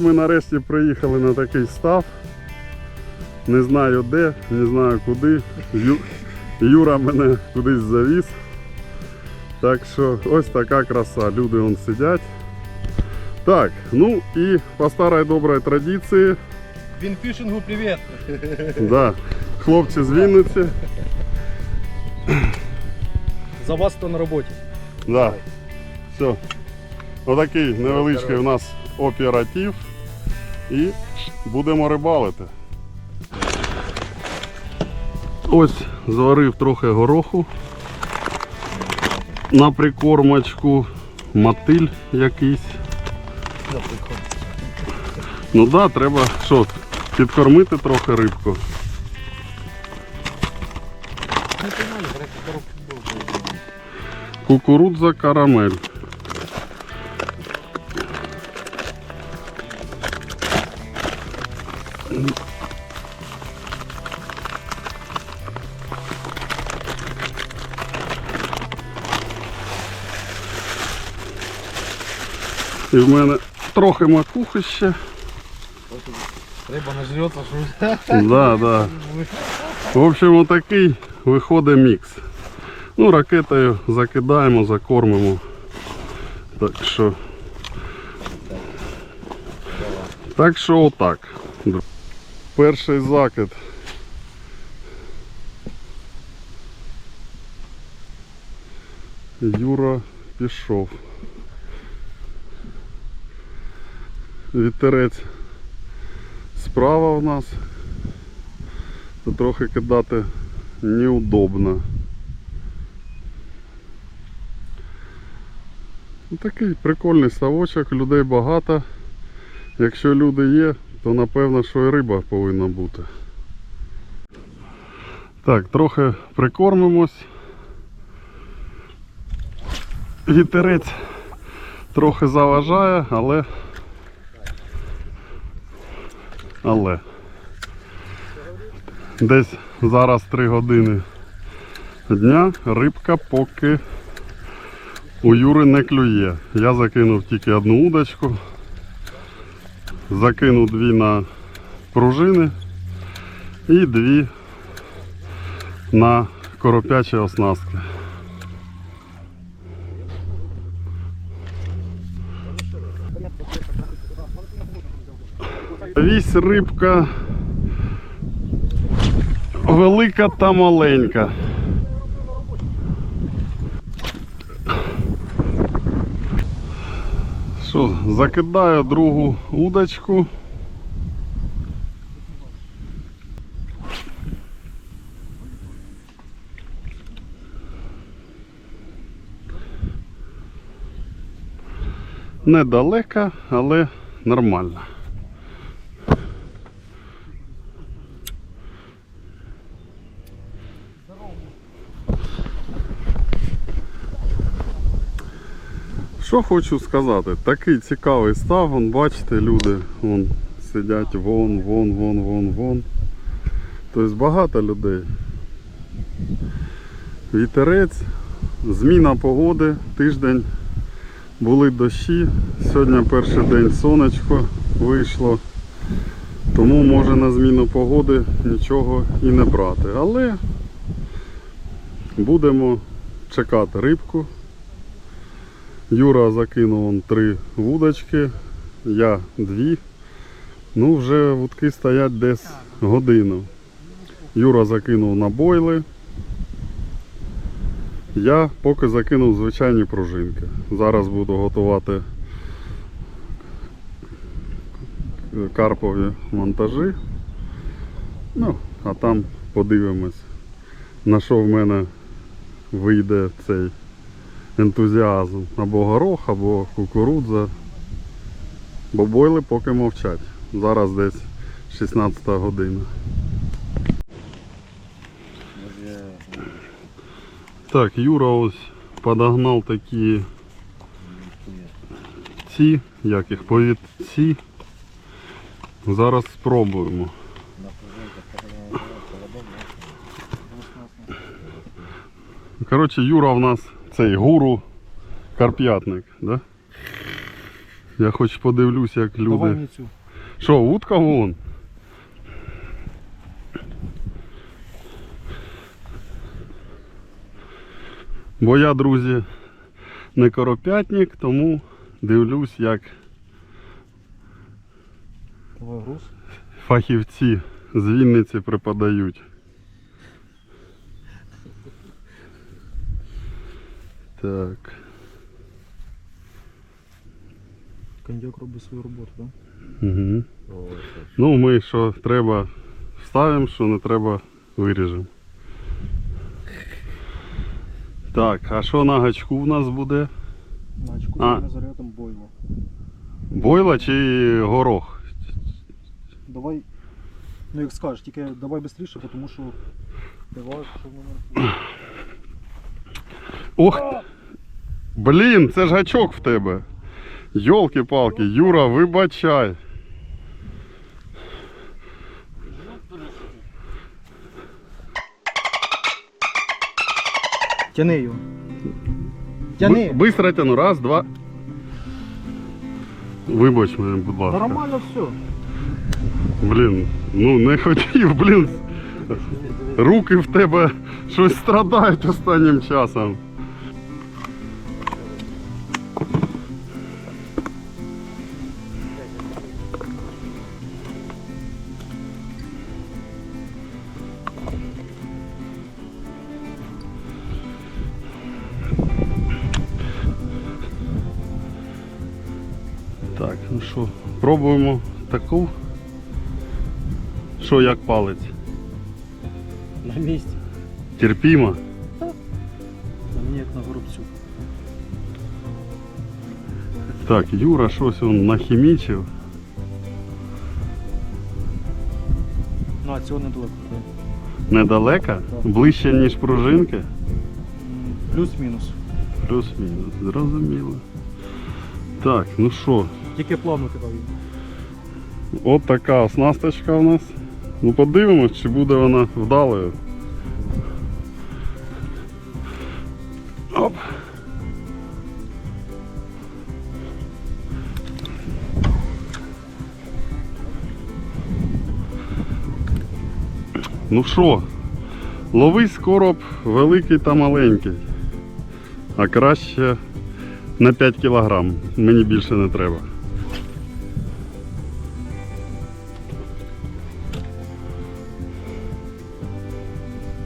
Ось ми нарешті приїхали на такий став. Не знаю де, не знаю куди. Ю... Юра мене кудись завіз. Так що ось така краса. Люди вон сидять. Так, ну і по старій добрій традиції, Винфишингу привет! да, хлопці з Вінниці. За вас кто на работе? Да. Все. Отакий невеличкий у нас оператив. І будемо рибалити. Ось зварив трохи гороху. На прикормочку мотиль якийсь. Ну так, да, треба що, підкормити трохи рибку. Кукурудза карамель. І в мене трохи макухи ще. Рыба нажрется, что Да, да. В общем, отакий виходить мікс. Ну, ракетою закидаємо, закормимо. Так що. Так що отак. Перший закид. Юра пішов. Вітерець справа в нас. То трохи кидати неудобно. Ну, Такий прикольний ставочок, людей багато. Якщо люди є, то напевно, що і риба повинна бути. Так, трохи прикормимось. Вітерець трохи заважає, але. Але. Десь зараз 3 години дня рибка поки у Юри не клює. Я закинув тільки одну удочку, закинув дві на пружини і дві на коропячі оснастки. Вісь рибка велика та маленька. Що, закидаю другу удочку. Недалека, але нормально. Що хочу сказати, такий цікавий став, вон, бачите, люди вон, сидять вон, вон, вон, вон, вон. Тобто багато людей. Вітерець, зміна погоди, тиждень були дощі. Сьогодні перший день сонечко вийшло. Тому може на зміну погоди нічого і не брати. Але будемо чекати рибку. Юра закинув он три вудочки, я дві. Ну, вже вудки стоять десь годину. Юра закинув на бойли. Я поки закинув звичайні пружинки. Зараз буду готувати карпові монтажі. Ну, а там подивимось, на що в мене вийде цей ентузіазм. Або горох, або кукурудза. Бо бойли поки мовчать. Зараз десь 16 година. Так, Юра ось подогнав такі ці, як їх, повідці. Зараз спробуємо. Коротше, Юра в нас цей гуру карп'ятник, да? Я хоч подивлюсь, як люди. Що, утка вон? Бо я, друзі, не коропятник, тому дивлюсь, як фахівці з Вінниці преподають. Так. Кондяк робить свою роботу, так? Угу. Ну, ми що треба вставимо, що не треба виріжемо. Так, а що на гачку в нас буде? На очку А. ми зарядом бойло. Бойла чи горох? Давай. Ну як скажеш, тільки давай швидше, тому що. Давай, що номер. Ох! Блін, це ж гачок в тебе. Йолки-палки, Юра, вибачай. Тяни його. Тяни. Быстро тяну. Раз, два. Вибач мене, будь ласка. Нормально все. Блін, ну не хотів, блін. Руки в тебе щось страдають останнім часом. Пробуємо таку. Що як палець? На місці. Терпімо. А мені як на горобцю. Так, Юра щось він нахімічив. Ну а цього недалеко. так. Недалеко, ближче, ніж пружинки. Плюс-мінус. Плюс-мінус, зрозуміло. Так, ну що, Тільки плавно кидав. От така оснасточка у нас. Ну подивимось, чи буде вона вдалою. Оп. Ну що, ловись короб великий та маленький. А краще на 5 кілограм. Мені більше не треба.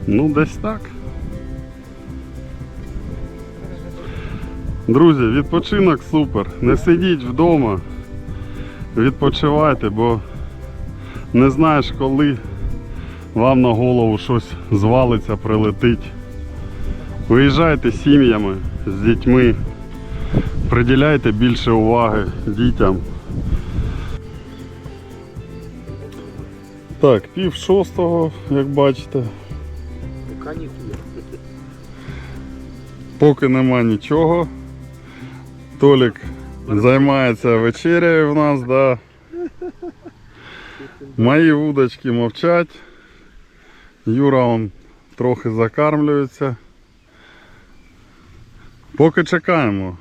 Ну, десь так. Друзі, відпочинок супер. Не сидіть вдома, відпочивайте, бо не знаєш, коли вам на голову щось звалиться, прилетить. Виїжджайте з сім'ями, з дітьми, приділяйте більше уваги дітям. Так, пів шостого, як бачите. Ніхуя. Поки нема нічого. Толік займається вечерею в нас, да. Мої вудочки мовчать. Юра он трохи закармлюється. Поки чекаємо.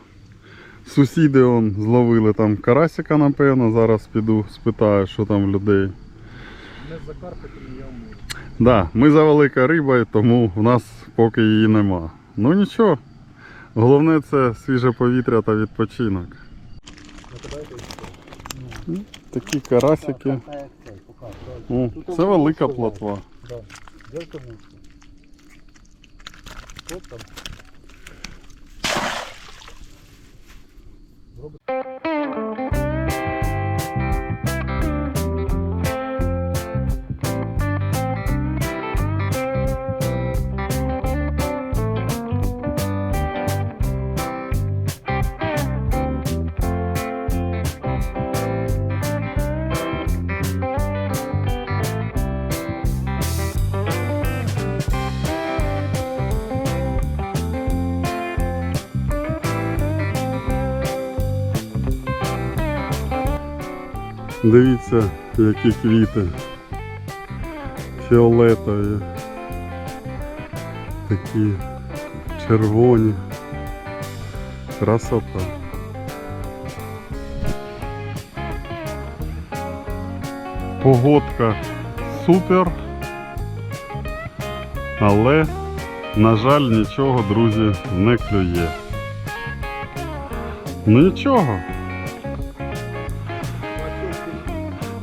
Сусіди он зловили там карасика, напевно. Зараз піду спитаю, що там в людей. Не вмію. Да, ми за велика риба, тому в нас поки її нема. Ну нічого. Головне це свіже повітря та відпочинок. Такі карасики. О, це велика плотва. Дельта вудка. Дивіться, які квіти. Фіолетові. Такі червоні. Красота. Погодка супер. Але, на жаль, нічого, друзі, не клює. Ну Нічого.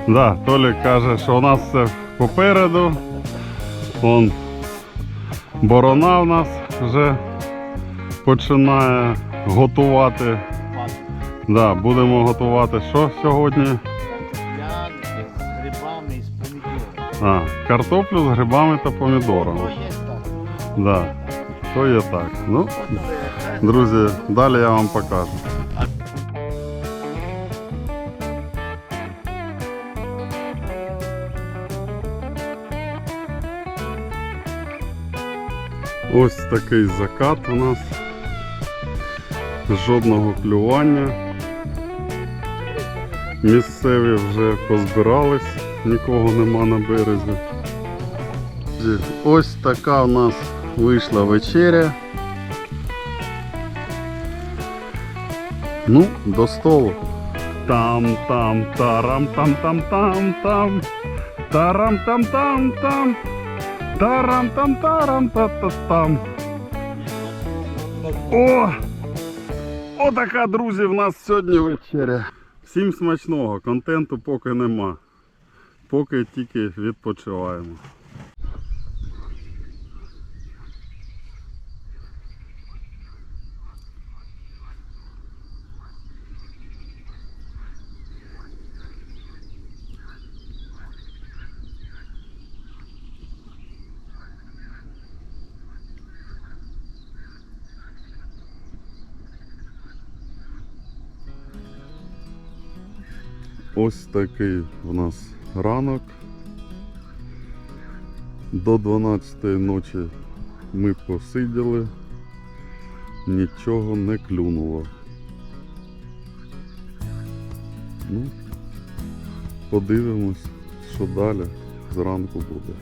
Да, Толік каже, що у нас все попереду. Он борона в нас вже починає готувати. Да, будемо готувати що сьогодні? Грибами з помідором. А, картоплю з грибами та помідором. То є так. Да, то є так. Ну, друзі, далі я вам покажу. Ось такий закат у нас. Жодного клювання. Місцеві вже позбирались, нікого нема на березі. Ось така у нас вийшла вечеря. Ну, до столу. Там там тарам там тарам та та там О! Отака, друзі, в нас сьогодні вечеря. Всім смачного, контенту поки нема. Поки тільки відпочиваємо. Ось такий в нас ранок. До 12 ночі ми посиділи, нічого не клюнуло. Ну, подивимось, що далі зранку буде.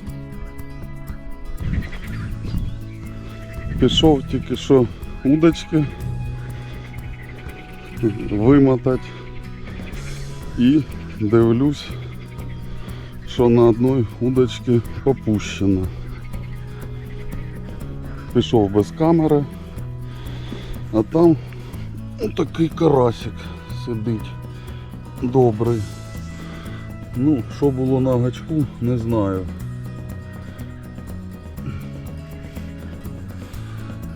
Пішов тільки що удочки вимотати. І дивлюсь, що на одній удочці попущено. Пішов без камери, а там такий карасик сидить добрий. Ну, що було на гачку, не знаю.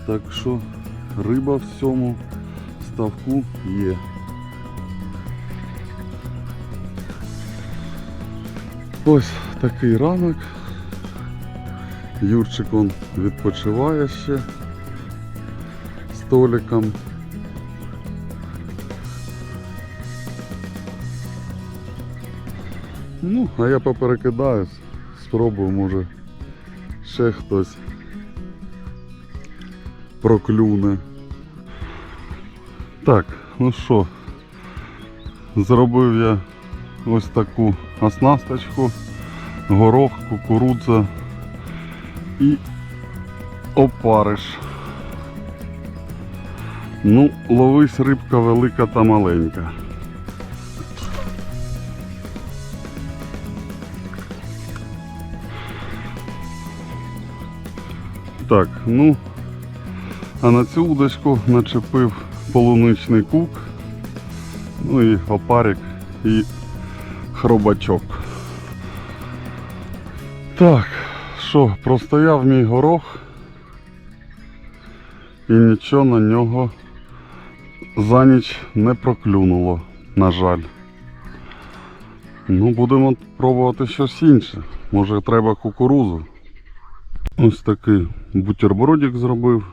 Так що риба в цьому ставку є. Ось такий ранок. Юрчик он відпочиває ще столиком. Ну, а я поперекидаюсь, спробую, може ще хтось проклюне. Так, ну що, зробив я ось таку оснасточку, горох, кукурудза і опариш. Ну, ловись рибка велика та маленька. Так, ну, а на цю удочку начепив полуничний кук, ну і опарик і хробачок. Так, що, простояв мій горох і нічого на нього за ніч не проклюнуло, на жаль. Ну, будемо пробувати щось інше. Може треба кукурузу. Ось такий бутербродик зробив.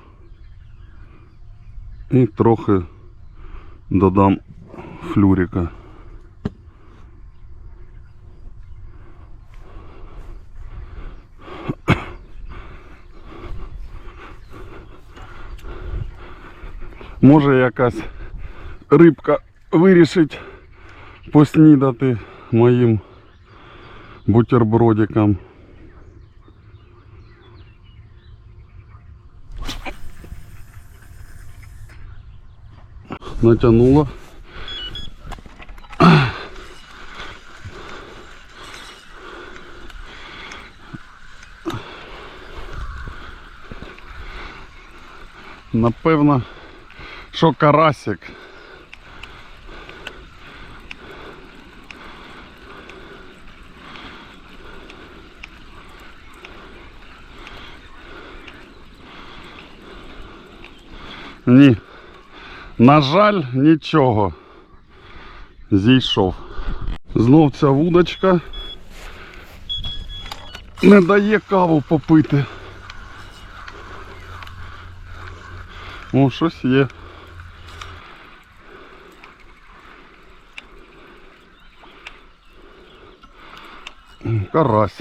І трохи додам флюрика. Може якась рибка вирішить поснідати моїм бутербродикам. натянула Напевно що карасик. Ні. На жаль, нічого. Зійшов. Знов ця вудочка не дає каву попити. О, щось є. Карась.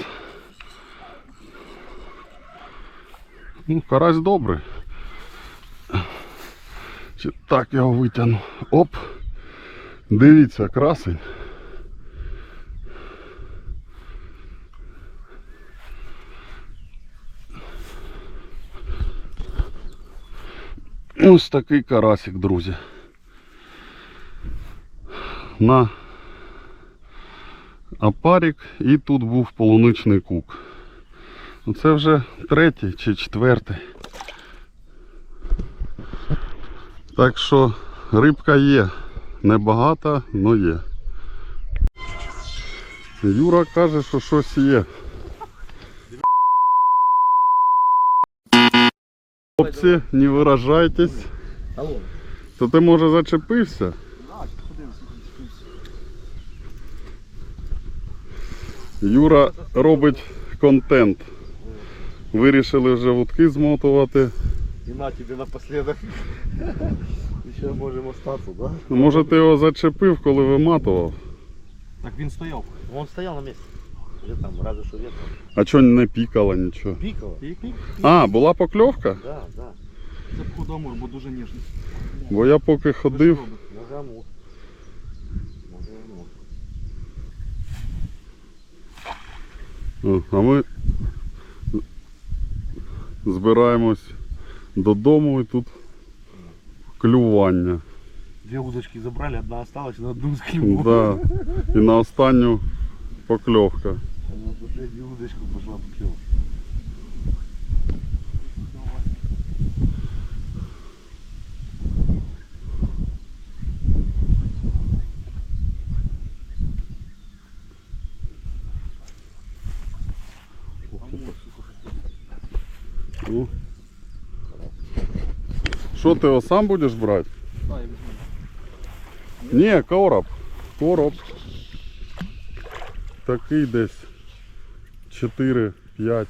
Ну, карась добрий. Чи так його витягну. Оп. Дивіться, красень. Ось такий карасик, друзі. На апарік і тут був полуничний кук. Ну, Це вже третій чи четвертий. Так що рибка є. Небагато, але є. Юра каже, що щось є. Хлопці, не виражайтесь. То ти може зачепився? А, подивимося. Юра робить контент. Вирішили вже вудки змотувати. И на тебе напоследок. Еще можем остаться, да? Може ти його зачепив, коли виматував? Так він стояв. Он стоял на месте. Где там, разве что ветром. А чого не пікало нічого? Пикало? Пік-пік. А, була покльовка? Да, да. Це походу амур, бо дуже ніжний. Бо я поки ходив. На гаму. На гаму. О, А ми збираємось додому і тут клювання. Две удочки забрали, одна осталась, на одну склюнул. Да. І на останню покльовка. На последнюю удочку пошла поклёв. Ну. Що ти його сам будеш брати? Так, я візьму. Ні, короб. Короб. Такий десь 4-5.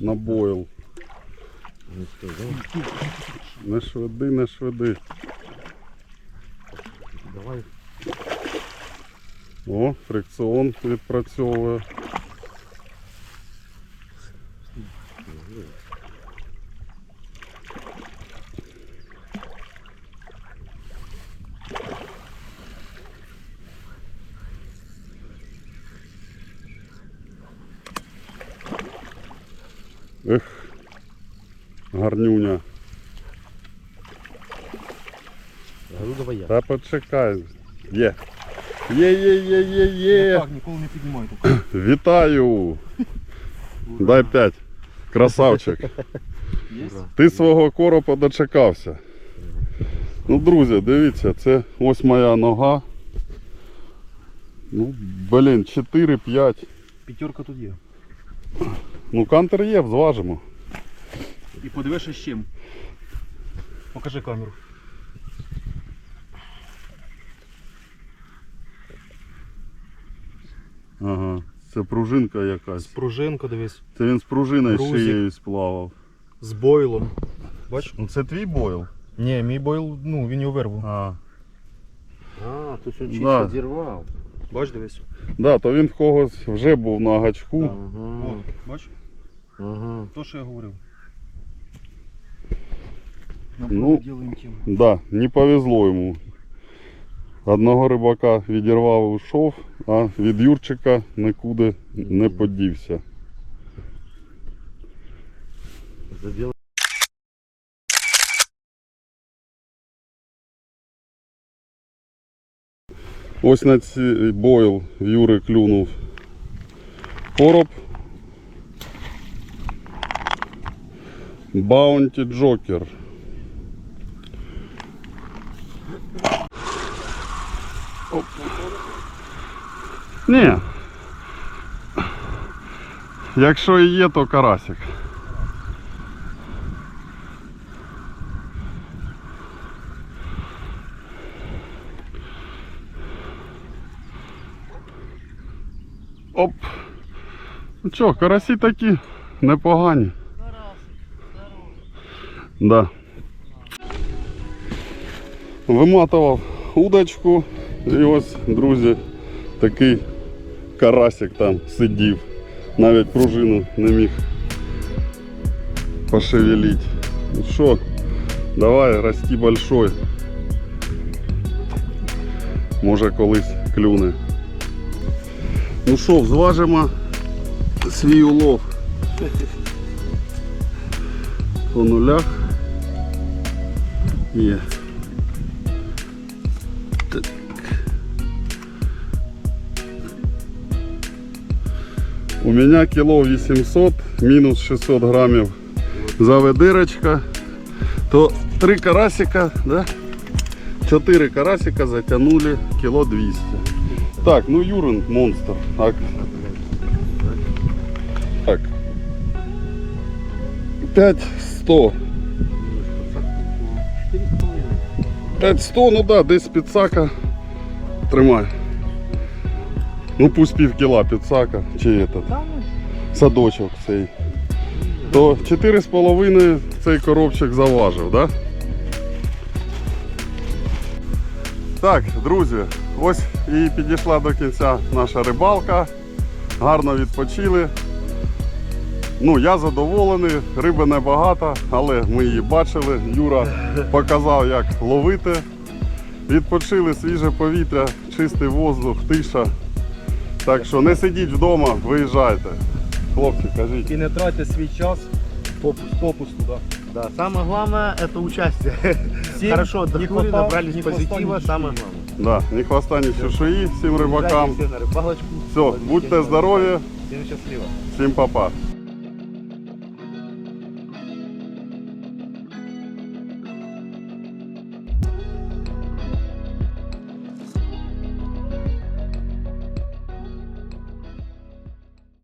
На бойл. Не да? Не швиди, не швиди. Давай. О, фрикціон відпрацьовує. Гарнюня. А давай я. Та почекай. Є. Є, є, є, є, є. Так, ніколи не піднімаю тут. Вітаю! Дай 5. Красавчик. Є? Ти свого коропа дочекався. Ну, друзі, дивіться, це ось моя нога. Ну, блін, 4-5. П'ятерка тут є. Ну, кантер є, зважимо. І подивишся з чим. Покажи камеру. Ага. Це пружинка якась. Пружинка, дивись. Це він з пружиною Грузик. шиєю сплавав. З бойлом. Бач? Ну це твій бойл? Ні, мій бойл, ну, він його вирвав. А. А, то он Да. чисто дервал. Бач, дивись. Да, то він в когось вже був на гачку. Ага. О, бач? Ага. То, що я говорив. Ну. Да, не повезло йому. Одного рибака відірвав і ушов, а від Юрчика нікуди не подівся. Ось на цей бойл в Юри клюнув короб. Баунті Джокер. Оп. Ні. Якщо і є, то карасик. Оп. Ну що, карасі такі непогані. Да. Виматував удочку і ось, друзі, такий карасик там сидів. Навіть пружину не міг пошевелить. Ну що, давай, расти большой. Може колись клюне. Ну що, зважимо свій улов. По нулях. Є. У меня кило 800, минус 600 граммов заведырочка. То три карасика, да? Четыре карасика затянули кило 200. Так, ну Юрин монстр. Так. Так. 5100. 5100, ну да, десь підсака. Тримай. Ну пусть пів кіла підсака, чи этот, садочок цей. То 4,5 цей коробчик заважив, да? Так, друзі, ось і підійшла до кінця наша рибалка. Гарно відпочили. Ну, я задоволений, риби небагато, але ми її бачили. Юра показав, як ловити. Відпочили свіже повітря, чистий воздух, тиша. Так що не сидіть вдома, виїжджайте. Хлопці, кажіть. І не тратьте свій час попусту, да. Да, самое главное это участие. Всем Хорошо ні отдохнули, хвоста, набрались ні позитива, ні самое главное. Да, не хвоста, ні чешуї, всім рибакам. Приезжайте все будьте здорові, Всем счастливо. всім па-па.